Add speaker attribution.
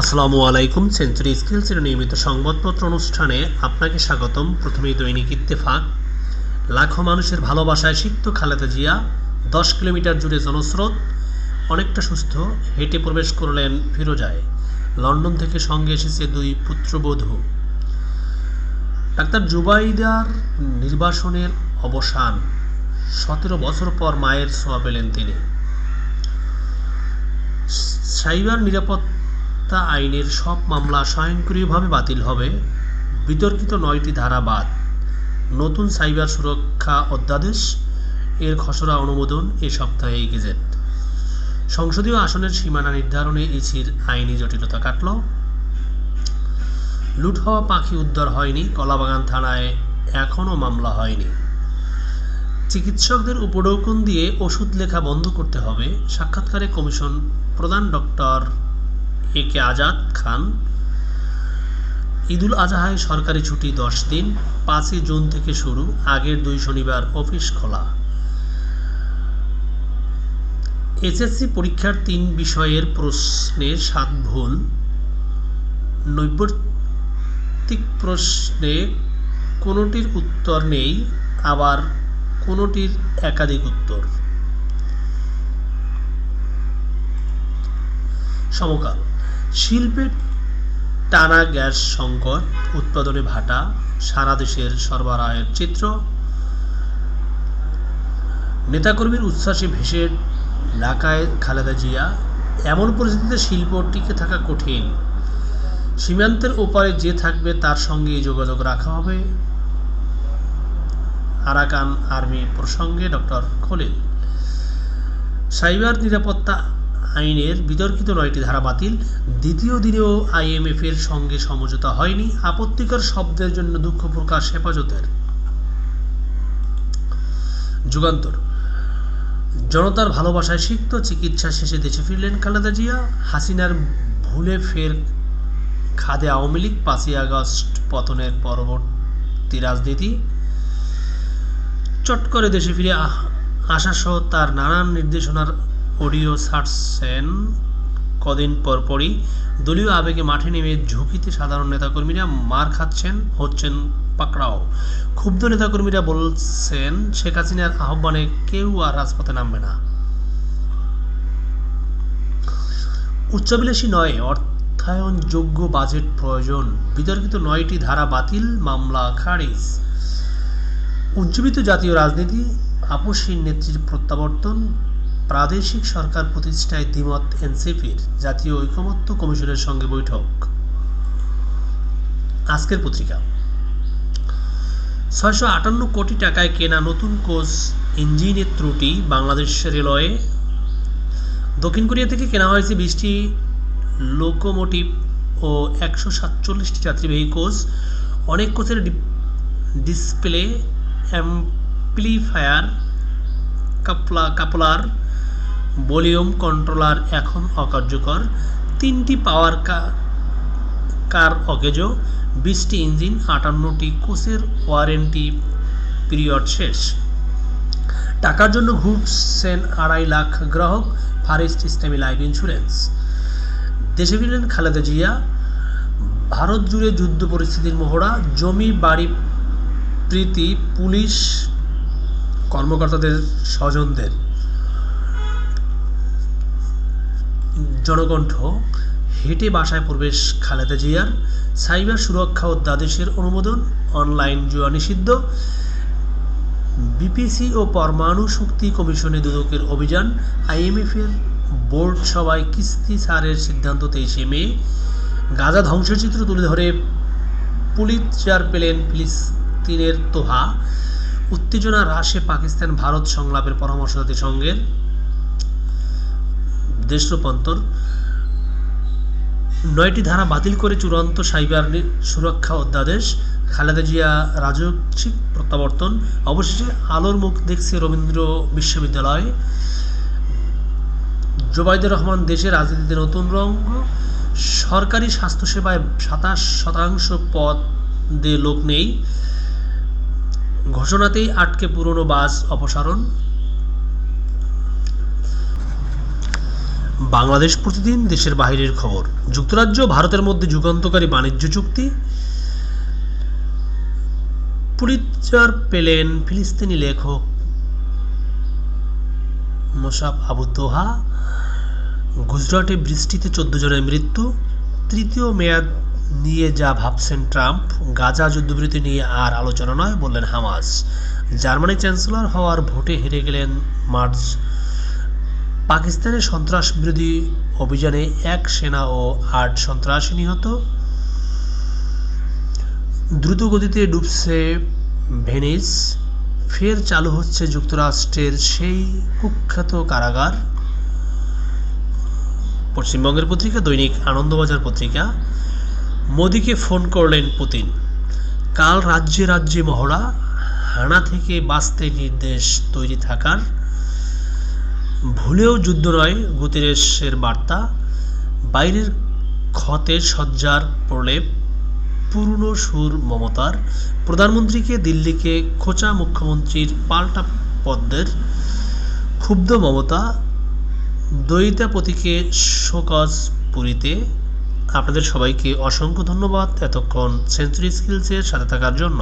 Speaker 1: আসসালামু আলাইকুম সেঞ্চুরি স্কিলসের নিয়মিত সংবাদপত্র অনুষ্ঠানে আপনাকে স্বাগতম। প্রথমেই দৈনিক ইত্তেফাক। লাখো মানুষের ভালোবাসায় সিক্ত খালেদা জিয়া, দশ কিলোমিটার জুড়ে জনস্রোত, অনেকটা সুস্থ, হেঁটে প্রবেশ করলেন ফিরোজায়। লন্ডন থেকে সঙ্গে এসেছে দুই পুত্রবধূ। ডাক্তার জুবাইদার নির্বাসনের অবসান। সতেরো বছর পর মায়ের ছোঁয়া পেলেন তিনি। সাইবার নিরাপত্তা আইনের সব মামলা স্বয়ংক্রিয়ভাবে বাতিল হবে। বিতর্কিত নয়টি ধারা বাদ। নতুন সাইবার সুরক্ষা অধ্যাদেশ, এর খসড়া অনুমোদন এ সপ্তাহে গেজেট। সংসদীয় আসনের সীমানা নির্ধারণে ইসির আইনি জটিলতা কাটল। লুট হওয়া পাখি উদ্ধার হয়নি, কলাবাগান থানায় এখনও মামলা হয়নি। চিকিৎসকদের উপঢৌকন দিয়ে ওষুধ লেখা বন্ধ করতে হবে, সাক্ষাৎকারে কমিশন প্রধান ডক্টর এ কে আজাদ খান। ঈদুল আজহায় সরকারি ছুটি দশ দিন, পাঁচই জুন থেকে শুরু, আগের দুই শনিবার অফিস খোলা। এসএসসি পরীক্ষার তিন বিষয়ের প্রশ্নে সাত ভুল। নৈবর্তিক প্রশ্নে কোনোটির উত্তর নেই, আবার কোনোটির একাধিক উত্তর। সমকাল। শিল্পের টানা গ্যাস সংকট, উৎপাদনে ভাটা, সারা দেশের সরবরাহের চিত্র। নেতাকর্মীর উচ্ছ্বাসে ভেসে ঢাকায় খালেদা জিয়া, এমন পরিস্থিতিতে শিল্প টিকে থাকা কঠিন। সীমান্তের ওপারে যে থাকবে তার সঙ্গে যোগাযোগ রাখা হবে। আরাকান আর্মি প্রসঙ্গে ডক্টর খলিল। সাইবার নিরাপত্তা আইনের বিতর্কিত নয়টি ধারা বাতিল। দ্বিতীয় দিনেও আইএমএফ এর সঙ্গে সমঝোতা হয়নি। আপত্তিকর শব্দের জন্য দুঃখ প্রকাশ হেফাজতের। যুগান্তর। জনতার ভালোবাসায় সিক্ত চিকিৎসা শেষে দেশে ফিরলেন খালেদা জিয়া। হাসিনার ভুলে ফের খাদে আওয়ামী লীগ। পাঁচই আগস্ট পতনের পরবর্তী রাজনীতি। চট করে দেশে ফিরে আসাসহ তার নানান নির্দেশনার অডিও ছাড়ছেন কদিন পরপরই দলীয় আবেগে মাঠে নেমে ঝুঁকিতে সাধারণ নেতাকর্মীরা মার খাচ্ছেন, হচ্ছেন পাকড়াও। ক্ষুব্ধ নেতাকর্মীরা বলছেন, শেখ হাসিনার আহ্বানে কেউ আর রাজপথে নামবে না। উচ্চাভিলাষী নয়, অর্থায়নযোগ্য বাজেট প্রয়োজন। বিতর্কিত নয়টি ধারা বাতিল, মামলা খারিজ। উজ্জীবিত জাতীয় রাজনীতি আপসহীন নেত্রীর প্রত্যাবর্তন প্রাদেশিক সরকার প্রতিষ্ঠায় দ্বিমত এনসিপির জাতীয় ঐকমত্য কমিশনের সঙ্গে বৈঠক। আজকের পত্রিকা। ছয়শো আটান্ন কোটি টাকায় কেনা নতুন কোচ ইঞ্জিনের ত্রুটি বাংলাদেশ রেলওয়ে। দক্ষিণ কোরিয়া থেকে কেনা হয়েছে বিশটি লোকোমোটিভ ও একশো সাতচল্লিশটি যাত্রীবাহী কোচ। অনেক কোচের ডিসপ্লে, অ্যাম্প্লিফায়ার, কাপলা কাপলার ভলিউম কন্ট্রোলার এখন অকার্যকর। তিনটি পাওয়ার কার অকেজো, বিশটি ইঞ্জিন, আটান্নটি কোচের ওয়ারেন্টি পিরিয়ড শেষ। টাকার জন্য ঘুরছেন আড়াই লাখ গ্রাহক, ফারেস্ট ইসলামী লাইফ ইন্স্যুরেন্স। দেশে ফিরলেন খালেদা জিয়া। ভারত জুড়ে যুদ্ধ পরিস্থিতির মহড়া জমি, বাড়ি, প্রীতি, পুলিশ কর্মকর্তাদের স্বজনদের। জনকণ্ঠ হেঁটে বাসায় প্রবেশ খালেদা জিয়ার, সাইবার সুরক্ষা অধ্যাদেশের অনুমোদন, অনলাইন জুয়া নিষিদ্ধ, বিপিসি ও পরমাণু শক্তি কমিশনে দুদকের অভিযান আইএমএফের বোর্ড সভায় কিস্তি ছাড়ের সিদ্ধান্ত তেইশে মে, গাজা ধ্বংসচিত্র তুলে ধরে পুলিৎজার পেলেন ফিলিস্তিনের তোহা, উত্তেজনা হ্রাসে পাকিস্তান ভারত সংলাপের পরামর্শ জাতিসংঘের দেশ রূপান্তর নয়টি ধারা বাতিল করে চূড়ান্ত সাইবার সুরক্ষা অধ্যাদেশ, খালেদা জিয়া রাজস্বিক প্রত্যাবর্তন, অবশেষে আলোর মুখ দেখছে রবীন্দ্র বিশ্ববিদ্যালয়। জোবাইদুর রহমান, দেশের রাজনীতিতে নতুন রঙ। সরকারি স্বাস্থ্যসেবায় সাতাশ শতাংশ পদে লোক নেই। ঘোষণাতেই আটকে পুরনো বাস অপসারণ। বাংলাদেশ প্রতিদিন দেশের বাইরের খবর। যুক্তরাজ্য, ভারতের মধ্যে যুগান্তকারী বাণিজ্য চুক্তি। পুলিৎজার পেলেন ফিলিস্তিনি লেখক মোশাব আবু তোহা। গুজরাটে বৃষ্টিতে চোদ্দ জনের মৃত্যু। তৃতীয় মেয়াদ নিয়ে যা ভাবছেন ট্রাম্প, গাজা যুদ্ধবিরতি নিয়ে আর আলোচনা নয়, বললেন হামাস। জার্মানি চ্যান্সেলর হওয়ার ভোটে হেরে গেলেন মার্চ পাকিস্তানের সন্ত্রাস বিরোধী অভিযানে এক সেনা ও আট সন্ত্রাসী নিহত। দ্রুত গতিতে ডুবছে ভেনিস। ফের চালু হচ্ছে যুক্তরাষ্ট্রের সেই কুখ্যাত কারাগার। পশ্চিমবঙ্গের পত্রিকা, দৈনিক আনন্দবাজার পত্রিকা। মোদিকে ফোন করলেন পুতিন। কাল রাজ্যে রাজ্যে মহড়া, হানা থেকে বাঁচতে নির্দেশ তৈরি থাকার। ভুলেও যুদ্ধ নয় গুতিরেশের বার্তা। বাইরের ক্ষতে সজ্জার প্রলেপ, পুরনো সুর মমতার। প্রধানমন্ত্রীকে দিল্লিকে খোঁচা মুখ্যমন্ত্রীর পাল্টা পদ্মের ক্ষুব্ধ মমতা দয়িতাপতিকে শোকজ পুরীতে। আপনাদের সবাইকে অসংখ্য ধন্যবাদ এতক্ষণ সেঞ্চুরি স্কিলসের সাথে থাকার জন্য।